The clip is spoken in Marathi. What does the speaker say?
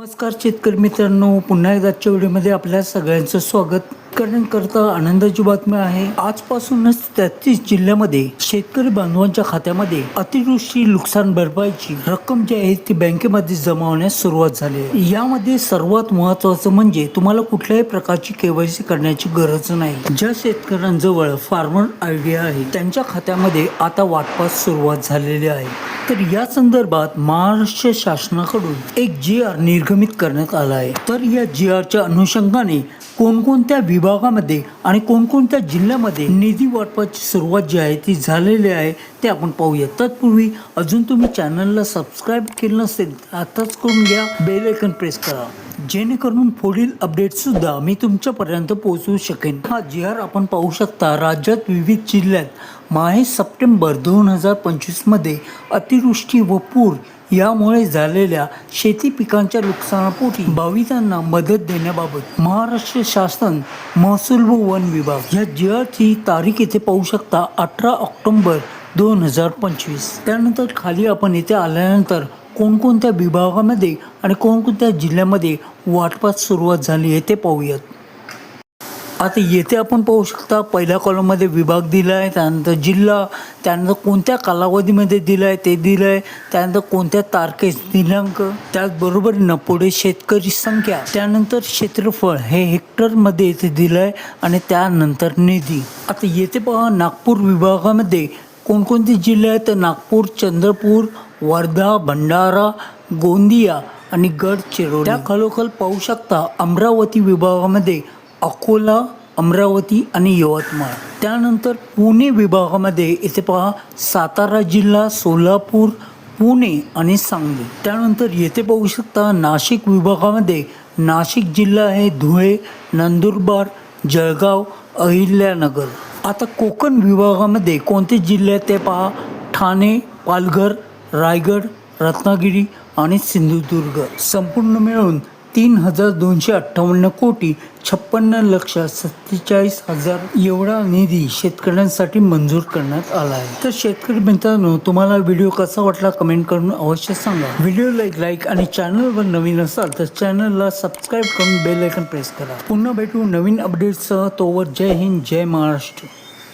नमस्कार शेतकरी मित्रांनो पुन्हा एकदाच्या व्हिडिओमध्ये आपल्या सगळ्यांचं स्वागत. करण्याकरता आनंदाची बातमी आहे आजपासूनच तेहतीस जिल्ह्यामध्ये शेतकरी बांधवांच्या खात्यामध्ये अतिवृष्टी नुकसान भरपाईची रक्कम जी आहे ती बँकेमध्ये जमा होण्यास सुरुवात झाली आहे. यामध्ये सर्वात महत्वाचं म्हणजे तुम्हाला कुठल्याही प्रकारची केवायसी करण्याची गरज नाही. ज्या शेतकऱ्यांजवळ फार्मर आयडिया आहे त्यांच्या खात्यामध्ये आता वाटपास सुरुवात झालेली आहे. तर या संदर्भात महाराष्ट्र शासनाकडून एक जी आर निर्गमित करण्यात आला आहे. तर या जी आरच्या अनुषंगाने कोणकोणत्या विभागामध्ये आणि कोणकोणत्या जिल्ह्यामध्ये निधी वाटपाची सुरुवात जी आहे ती झालेली आहे ते आपण पाहूया. तत्पूर्वी अजून तुम्ही चॅनलला सबस्क्राईब केलं नसेल तर आताच करून घ्या. बेल आयकन प्रेस करा. जेणेकरून पुढील अपडेटसुद्धा मी तुमच्यापर्यंत पोहोचवू शकेन. हा जी आर आपण पाहू शकता राज्यात विविध जिल्ह्यात माहे सप्टेंबर दोन हजार पंचवीसमध्ये अतिवृष्टी व पूर यामुळे झालेल्या शेती पिकांच्या नुकसानापोटी भाविकांना मदत देण्याबाबत महाराष्ट्र शासन महसूल व वन विभाग या जी तारीख इथे पाहू शकता अठरा ऑक्टोंबर दोन हजार पंचवीस. त्यानंतर खाली आपण इथे आल्यानंतर कोणकोणत्या विभागामध्ये आणि कोणकोणत्या जिल्ह्यामध्ये वाटपास सुरुवात झाली आहे ते पाहूयात. आता येथे आपण पाहू शकता पहिल्या कॉलममध्ये विभाग दिला आहे त्यानंतर जिल्हा त्यानंतर कोणत्या कालावधीमध्ये दिलं आहे ते दिलं आहे त्यानंतर कोणत्या तारखेस दिनांक त्याचबरोबर पुढे शेतकरी संख्या त्यानंतर क्षेत्रफळ हे हेक्टरमध्ये येथे दिलं आहे आणि त्यानंतर निधी. आता येथे पहा नागपूर विभागामध्ये कोणकोणते जिल्हे आहेत? तर नागपूर चंद्रपूर वर्धा भंडारा गोंदिया आणि गडचिरोली. त्या खालोखाल पाहू शकता अमरावती विभागामध्ये अकोला अमरावती आणि यवतमाळ. त्यानंतर पुणे विभागामध्ये इथे पहा सातारा जिल्हा सोलापूर पुणे आणि सांगली. त्यानंतर येथे पाहू शकता नाशिक विभागामध्ये नाशिक जिल्हा आहे धुळे नंदुरबार जळगाव अहिल्यानगर. आता कोकण विभागामध्ये कोणते जिल्हे आहेत ते पहा ठाणे पालघर रायगड रत्नागिरी आणि सिंधुदुर्ग. संपूर्ण मिळून तीन हजार दोनशे अठ्ठावन्न कोटी छप्पन्न लक्ष सत्तेचाळीस हजार एवढा निधी शेतकऱ्यांसाठी मंजूर करण्यात आला आहे. तर शेतकरी मित्रांनो तुम्हाला व्हिडिओ कसा वाटला कमेंट करून अवश्य सांगा. व्हिडिओला एक लाईक आणि चॅनलवर नवीन असाल तर चॅनलला सबस्क्राईब करून बेल आयकन प्रेस करा. पुन्हा भेटू नवीन अपडेट्ससह तोवर जय हिंद जय महाराष्ट्र.